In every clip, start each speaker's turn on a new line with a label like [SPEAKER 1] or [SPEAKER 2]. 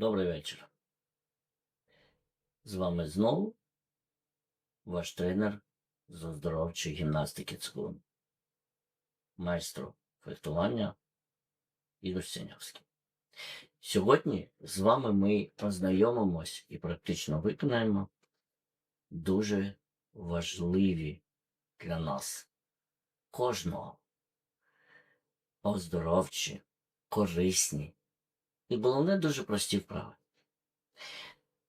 [SPEAKER 1] Добрий вечір. З вами знову ваш тренер з оздоровчої гімнастики ЦКУН. Майстро фехтування Ігор Синявський. Сьогодні з вами ми познайомимось і практично виконаємо дуже важливі для нас кожного оздоровчі, корисні і головне дуже прості вправи.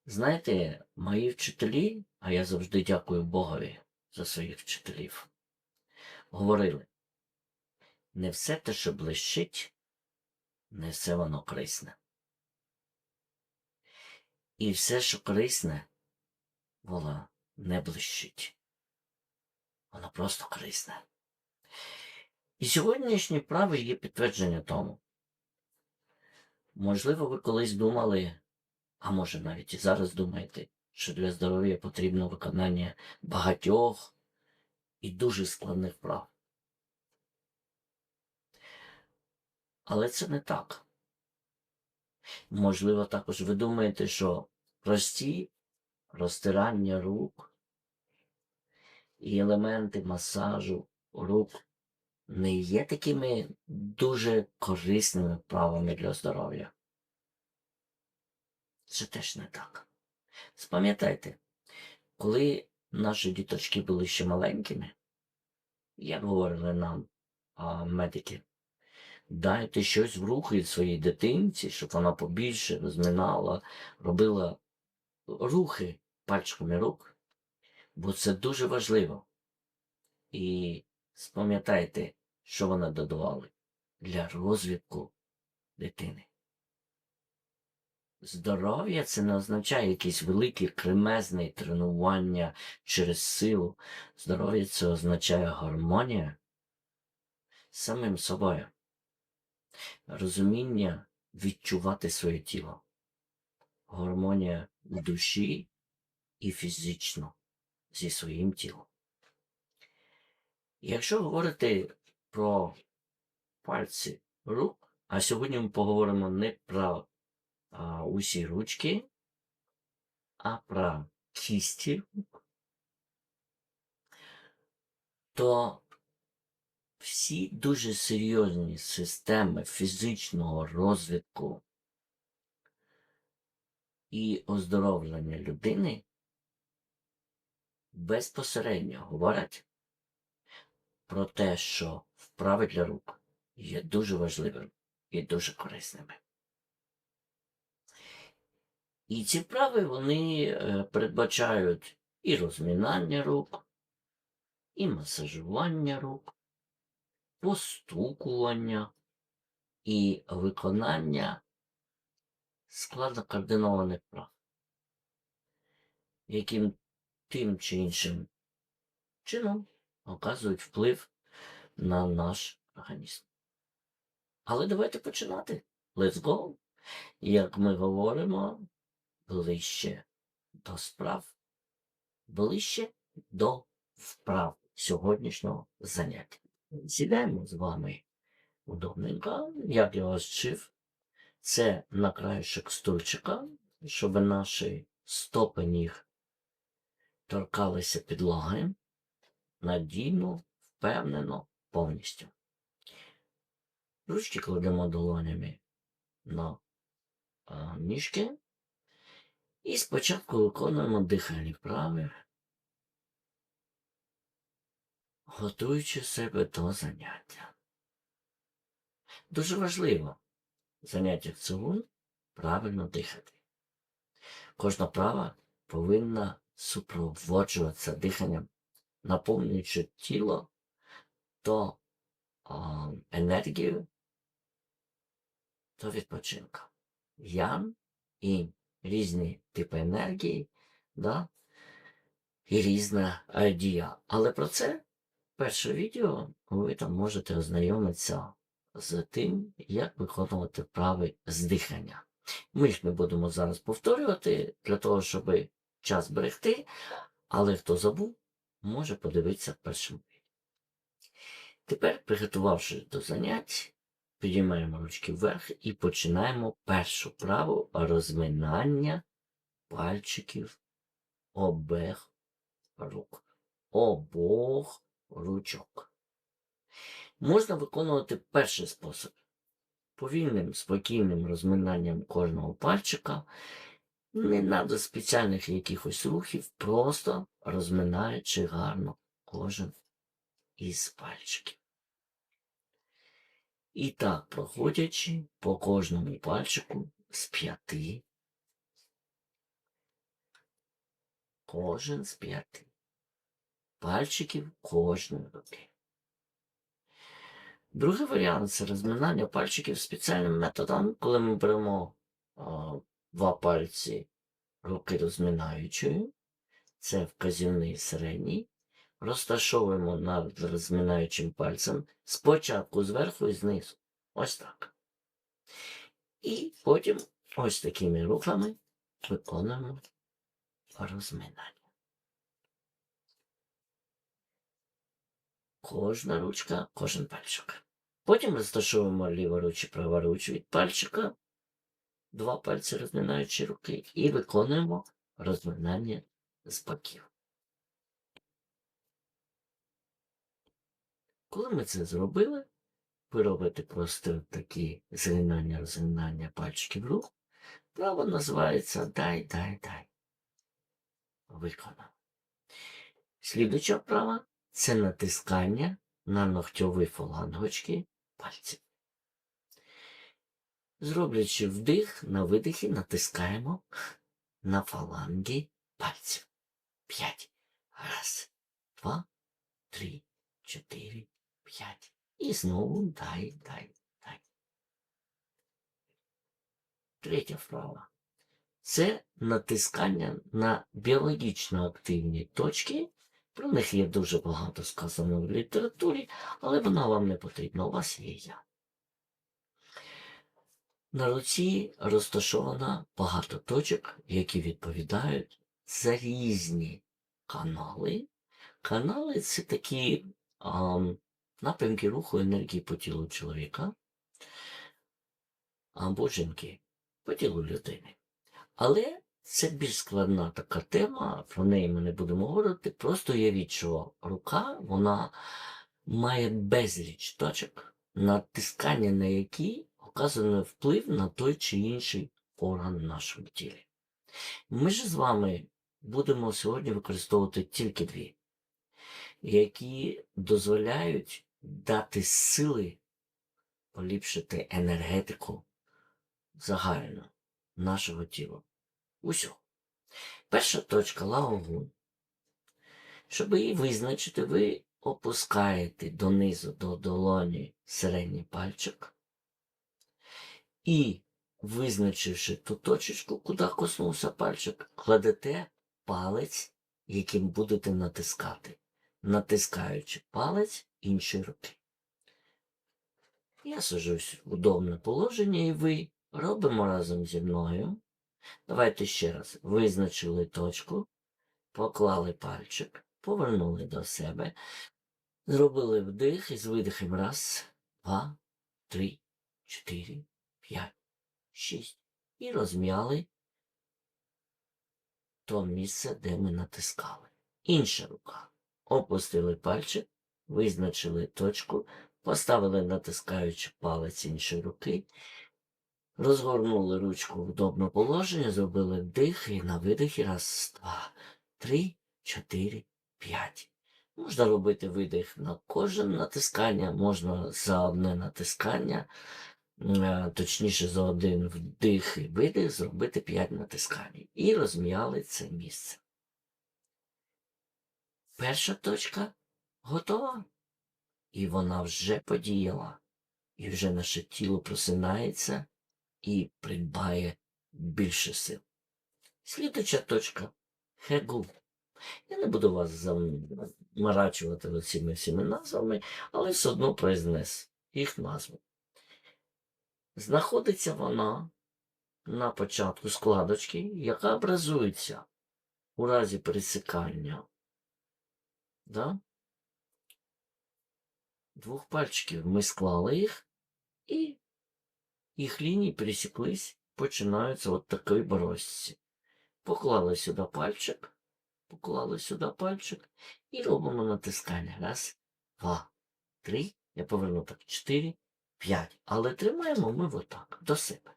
[SPEAKER 1] Знаєте, мої вчителі, а я завжди дякую Богові за своїх вчителів, говорили, не все те, що блищить, не все воно корисне. І все, що корисне, воно не блищить. Воно просто корисне. І сьогоднішні вправи є підтвердження тому. Можливо, ви колись думали, а може навіть і зараз думаєте, що для здоров'я потрібно виконання багатьох і дуже складних вправ. Але це не так. Можливо, також ви думаєте, що прості розтирання рук і елементи масажу рук не є такими дуже корисними вправами для здоров'я. Це теж не так. Спам'ятайте, коли наші діточки були ще маленькими, як говорили нам а, медики, дайте щось в рухи своїй дитинці, щоб вона побільше розминала, робила рухи пальчиками рук, бо це дуже важливо. І спам'ятайте, що вони додавали для розвитку дитини. Здоров'я це не означає якесь велике кремезне тренування через силу. Здоров'я це означає гармонія з самим собою, розуміння відчувати своє тіло, гармонія в душі і фізично зі своїм тілом. Якщо говорити про пальці рук, а сьогодні ми поговоримо не про а, усі ручки, а про кісті рук, то всі дуже серйозні системи фізичного розвитку і оздоровлення людини безпосередньо говорять про те, що вправи для рук є дуже важливими і дуже корисними. І ці вправи вони е, передбачають і розмінання рук, і масажування рук, постукування і виконання складно координованих вправ, яким тим чи іншим чином оказують вплив на наш організм. Але давайте починати. Let's go. Як ми говоримо, ближче до справ, ближче до вправ сьогоднішнього заняття. Сідаємо з вами удобненько, як я вас вчив. Це на краєшок стульчика, щоб наші стопи ніг торкалися підлоги надійно, впевнено, повністю. Ручки кладемо долонями на ніжки і спочатку виконуємо дихальні вправи, готуючи себе до заняття. Дуже важливо заняття в цілун правильно дихати. Кожна права повинна супроводжуватися диханням наповнюючи тіло то а, енергію, то відпочинка. Ян і різні типи енергії, да? і різна дія. Але про це перше відео ви там можете ознайомитися з тим, як виконувати вправи з дихання. Ми їх не будемо зараз повторювати для того, щоб час берегти, але хто забув, може подивитися відео. Тепер, приготувавши до занять, Підіймаємо ручки вверх і починаємо першу праву розминання пальчиків обох рук. Обох ручок. Можна виконувати перший спосіб. Повільним, спокійним розминанням кожного пальчика. Не треба спеціальних якихось рухів, просто розминаючи гарно кожен із пальчиків. І так, проходячи по кожному пальчику з п'яти. Кожен з п'яти. Пальчиків кожної руки. Другий варіант це розминання пальчиків спеціальним методом, коли ми беремо а, два пальці руки розминаючої, це вказівний середній, розташовуємо над розминаючим пальцем спочатку зверху і знизу. Ось так. І потім ось такими рухами виконуємо розминання. Кожна ручка, кожен пальчик. Потім розташовуємо ліворуч і праворуч від пальчика, два пальці розминаючи руки, і виконуємо розминання з боків. Коли ми це зробили, ви робите просто такі згинання, розгинання пальчиків рук. Право називається дай, дай, дай. Виконано. Слідуча вправа це натискання на ногтьові фалангочки пальців. Зроблячи вдих, на видихі натискаємо на фаланги пальців. П'ять. Раз, два, три, чотири, п'ять. І знову дай, дай, дай. Третя вправа. Це натискання на біологічно активні точки. Про них є дуже багато сказано в літературі, але вона вам не потрібна. У вас є я. На руці розташовано багато точок, які відповідають за різні канали. Канали це такі а, напрямки руху енергії по тілу чоловіка або жінки по тілу людини. Але це більш складна така тема, про неї ми не будемо говорити. Просто уявіть, що рука вона має безліч точок, натискання на які оказує вплив на той чи інший орган в нашому тілі. Ми ж з вами будемо сьогодні використовувати тільки дві, які дозволяють дати сили поліпшити енергетику загально нашого тіла. Усього. Перша точка лагогун. Щоб її визначити, ви опускаєте донизу до долоні середній пальчик і, визначивши ту точечку, куди коснувся пальчик, кладете палець, яким будете натискати, натискаючи палець іншої руки. Я сажусь в удобне положення, і ви робимо разом зі мною. Давайте ще раз. Визначили точку, поклали пальчик, повернули до себе, зробили вдих і з видихом раз, два, три, чотири, п'ять, шість. І розм'яли то місце, де ми натискали. Інша рука. Опустили пальчик, визначили точку, поставили натискаючи палець іншої руки Розгорнули ручку в удобне положення, зробили вдих і на видихі. Раз, два, три, чотири, п'ять. Можна робити видих на кожен натискання, можна за одне натискання, е, точніше за один вдих і видих, зробити п'ять натискань. І розм'яли це місце. Перша точка готова. І вона вже подіяла. І вже наше тіло просинається і придбає більше сил. Слідуча точка Хегу. Я не буду вас замарачувати цими всіми назвами, але все одно произнес їх назву. Знаходиться вона на початку складочки, яка образується у разі пересикання да? двох пальчиків. Ми склали їх І їх лінії пересіклись, починаються от такої борозці. Поклали сюди пальчик, поклали сюди пальчик і робимо натискання. Раз, два, три. Я поверну так. Чотири, п'ять. Але тримаємо ми отак, до себе.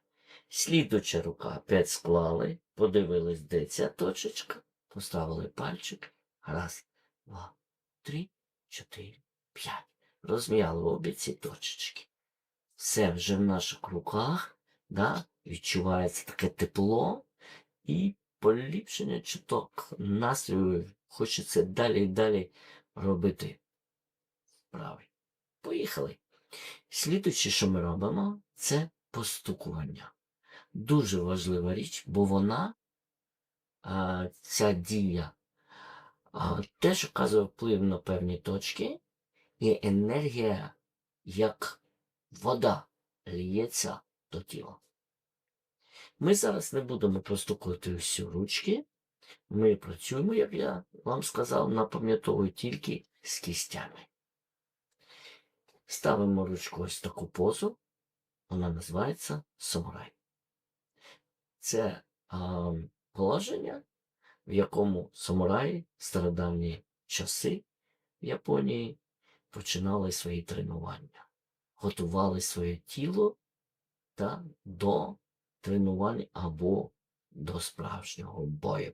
[SPEAKER 1] Слідуча рука опять склали, подивились, де ця точечка, поставили пальчик. Раз, два, три, чотири, п'ять. Розм'яли обі ці точечки. Все вже в наших руках, да, відчувається таке тепло і поліпшення чуток настрою. Хочеться далі і далі робити вправи. Поїхали. Слідуюче, що ми робимо, це постукування. Дуже важлива річ, бо вона, ця дія, теж оказує вплив на певні точки, і енергія, як вода, лється до тіла. Ми зараз не будемо простукувати всі ручки. Ми працюємо, як я вам сказав, напам'ятовую тільки з кістями. Ставимо ручку ось таку позу. Вона називається самурай. Це а, положення, в якому самураї стародавні часи в Японії починали свої тренування, готували своє тіло та до тренувань або до справжнього бою.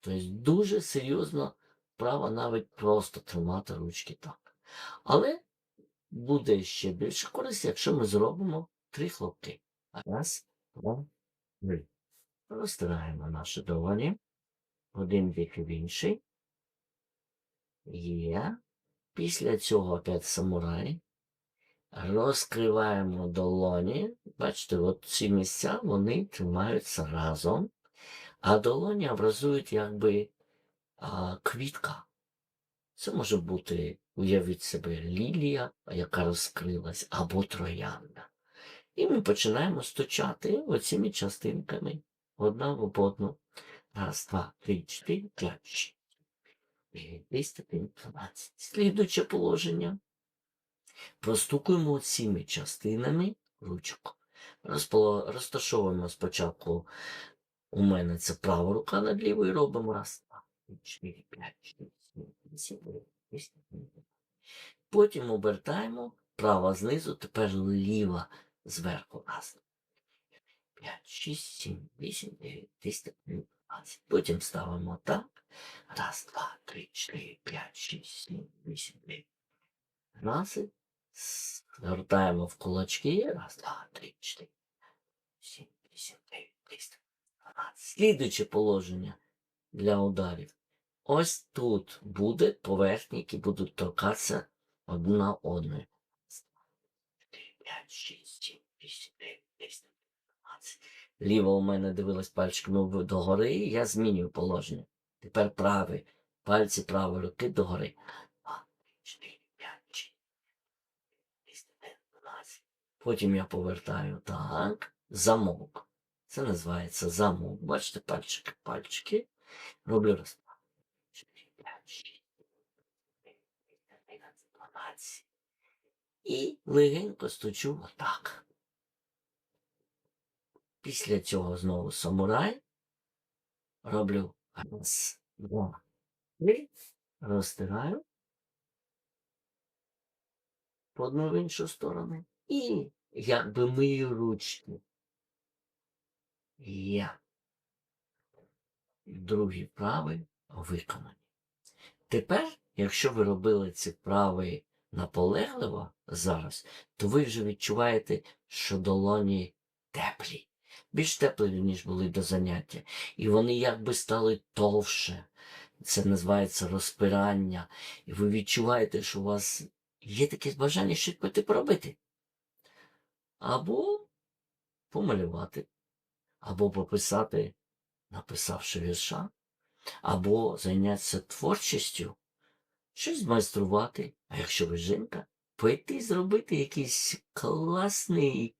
[SPEAKER 1] Тобто дуже серйозно право навіть просто тримати ручки так. Але буде ще більше користі, якщо ми зробимо три хлопки. Раз, два, три. Розтираємо наші долоні. Один бік в інший. Є. Після цього опять самурай. Розкриваємо долоні. Бачите, от ці місця вони тримаються разом, а долоні образують якби а, квітка. Це може бути, уявіть себе, лілія, яка розкрилась, або троянда. І ми починаємо стучати оціми частинками одна в одну. Раз, два, три, чотири, п'ять, шість. Десять, один, дванадцять. Слідуюче положення. Простукуємо цими частинами ручок. Розташовуємо спочатку. У мене це права рука над лівою робимо. Раз, два, три, чотири, п'ять, шість, сім, вісім, десять. Потім обертаємо права знизу, тепер ліва зверху. Раз, п'ять, шість, сім, вісім, дев'ять, десять. Потім ставимо так. Раз, два, три, чотири, п'ять, шість, сім, вісім, дев'ять. Раз. Згортаємо в кулачки. Раз, два, три, чотири, сім, вісім, дев'ять, десять. Слідуюче положення для ударів. Ось тут буде поверхні, які будуть торкатися одна одної. Раз, два, чотири, п'ять, шість, сім, вісім, дев'ять, десять, дванадцять. Ліва у мене дивилась пальчиками догори, я змінюю положення. Тепер правий. Пальці правої руки догори. Потім я повертаю так. Замок. Це називається замок. Бачите, пальчики, пальчики. Роблю раз. І легенько стучу отак. Після цього знову самурай. Роблю раз, два, три. Розтираю. По одну в іншу сторону. І якби мию ручки. Я. Другий правий виконані. Тепер, якщо ви робили ці вправи наполегливо зараз, то ви вже відчуваєте, що долоні теплі. Більш теплі, ніж були до заняття. І вони якби стали товше. Це називається розпирання. І ви відчуваєте, що у вас є таке бажання щось піти поробити. Або помалювати, або пописати, написавши вірша, або зайнятися творчістю, щось майструвати, а якщо ви жінка, пойти зробити якийсь класний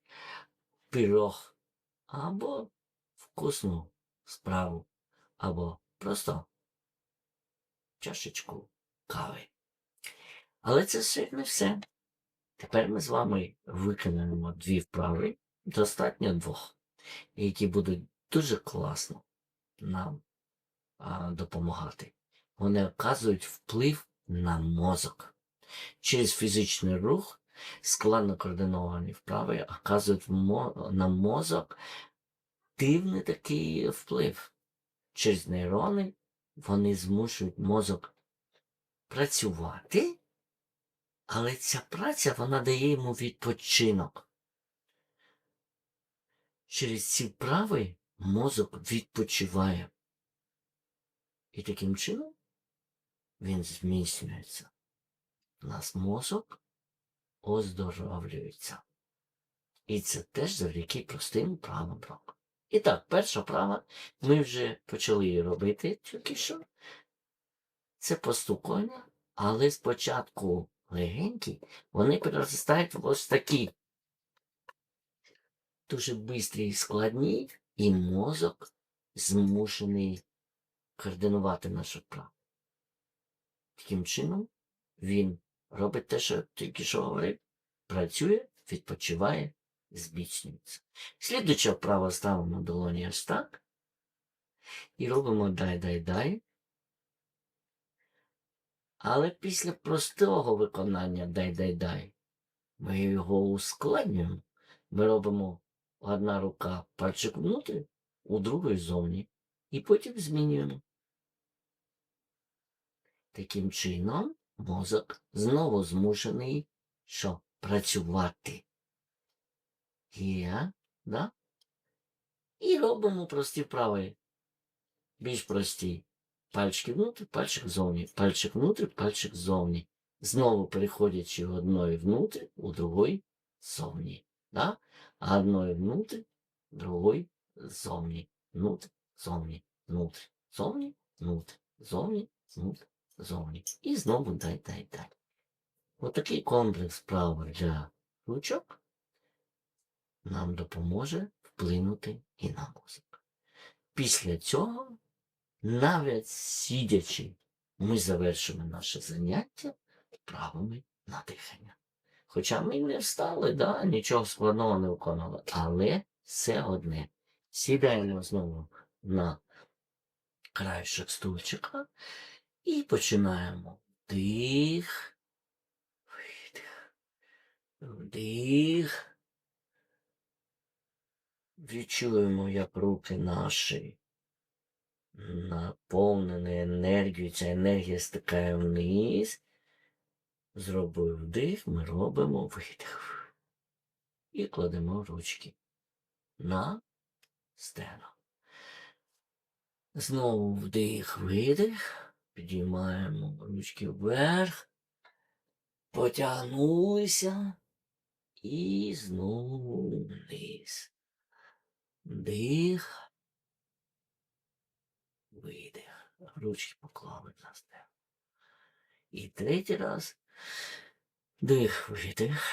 [SPEAKER 1] пирог, або вкусну справу, або просто чашечку кави. Але це ще не все. Тепер ми з вами виконаємо дві вправи, достатньо двох, які будуть дуже класно нам а, допомагати. Вони оказують вплив на мозок. Через фізичний рух складно координовані вправи оказують на мозок дивний такий вплив. Через нейрони вони змушують мозок працювати, але ця праця вона дає йому відпочинок. Через ці вправи мозок відпочиває. І таким чином він зміцнюється. У нас мозок оздоровлюється. І це теж завдяки простим правам року. І так, перша права, ми вже почали її робити тільки що. Це постукання, але спочатку легенькі, вони переростають в ось такі дуже бистрі і складні, і мозок змушений координувати нашу вправу. Таким чином, він робить те, що тільки що говорив, працює, відпочиває, зміцнюється. Слідуюча вправа ставимо долоні ось так. І робимо дай-дай-дай. Але після простого виконання дай-дай-дай ми його ускладнюємо. Ми робимо одна рука пальчик внутрі, у другої зовні. І потім змінюємо. Таким чином мозок знову змушений що? Працювати. Є, да? І робимо прості вправи. Більш прості. Пальчики внутрі, пальчик зовні, пальчик внутрі, пальчик зовні. Знову переходячи одної внутрі, у другої зовні. Да? Одної внутрі, другої зовні. Внутрі, зовні, внутрі, зовні, внутрі, зовні, внутрі, зовні. І знову дай, дай, дай. Отакий комплекс вправ для ручок нам допоможе вплинути і на мозок. Після цього, навіть сидячи, ми завершимо наше заняття вправами на дихання. Хоча ми не встали, да, нічого складного не виконали, але все одне. Сідаємо знову на краєшок стульчика і починаємо вдих, видих, вдих. Відчуємо, як руки наші наповнені енергією, ця енергія стикає вниз. Зробив вдих, ми робимо видих. І кладемо ручки на стегно. Знову вдих, видих. Підіймаємо ручки вверх. Потягнулися. І знову вниз. Вдих. Видих. Ручки поклали на стегно. І третій раз. Дих, видих.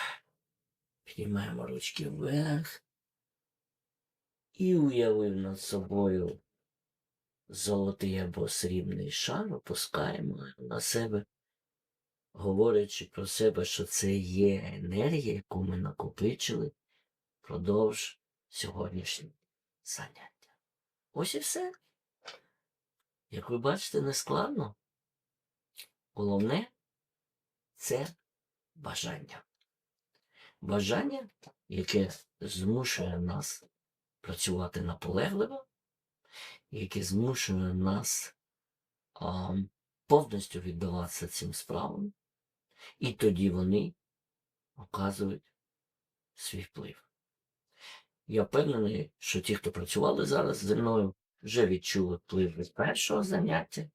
[SPEAKER 1] Піднімаємо ручки вверх. І уявив над собою золотий або срібний шар, опускаємо на себе, говорячи про себе, що це є енергія, яку ми накопичили впродовж сьогоднішнього заняття. Ось і все. Як ви бачите, не складно. Головне це бажання. Бажання, яке змушує нас працювати наполегливо, яке змушує нас а, повністю віддаватися цим справам, і тоді вони оказують свій вплив. Я впевнений, що ті, хто працювали зараз зі мною, вже відчули вплив від першого заняття.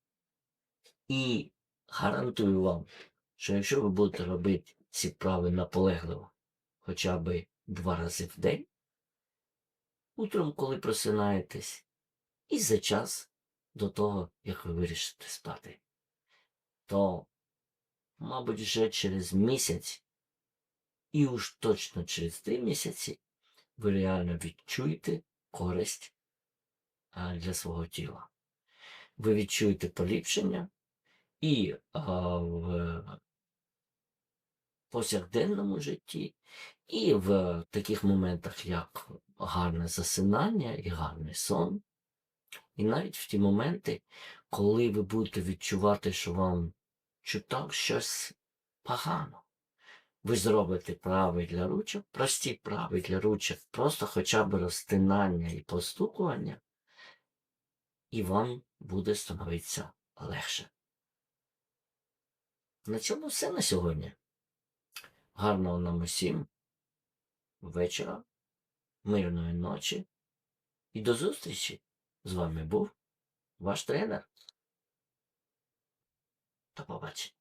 [SPEAKER 1] І гарантую вам, що якщо ви будете робити ці вправи наполегливо хоча б два рази в день, утром, коли просинаєтесь, і за час до того, як ви вирішите спати, то, мабуть, вже через місяць, і уж точно через три місяці, ви реально відчуєте користь для свого тіла. Ви відчуєте поліпшення, і а, в повсякденному житті, і в таких моментах, як гарне засинання і гарний сон. І навіть в ті моменти, коли ви будете відчувати, що вам чуток щось погано. Ви зробите прави для ручок, прості прави для ручок, просто хоча б розтинання і постукування, і вам буде становитися легше. На цьому все на сьогодні. Гарного нам усім вечора, мирної ночі і до зустрічі! З вами був ваш тренер. До побачення.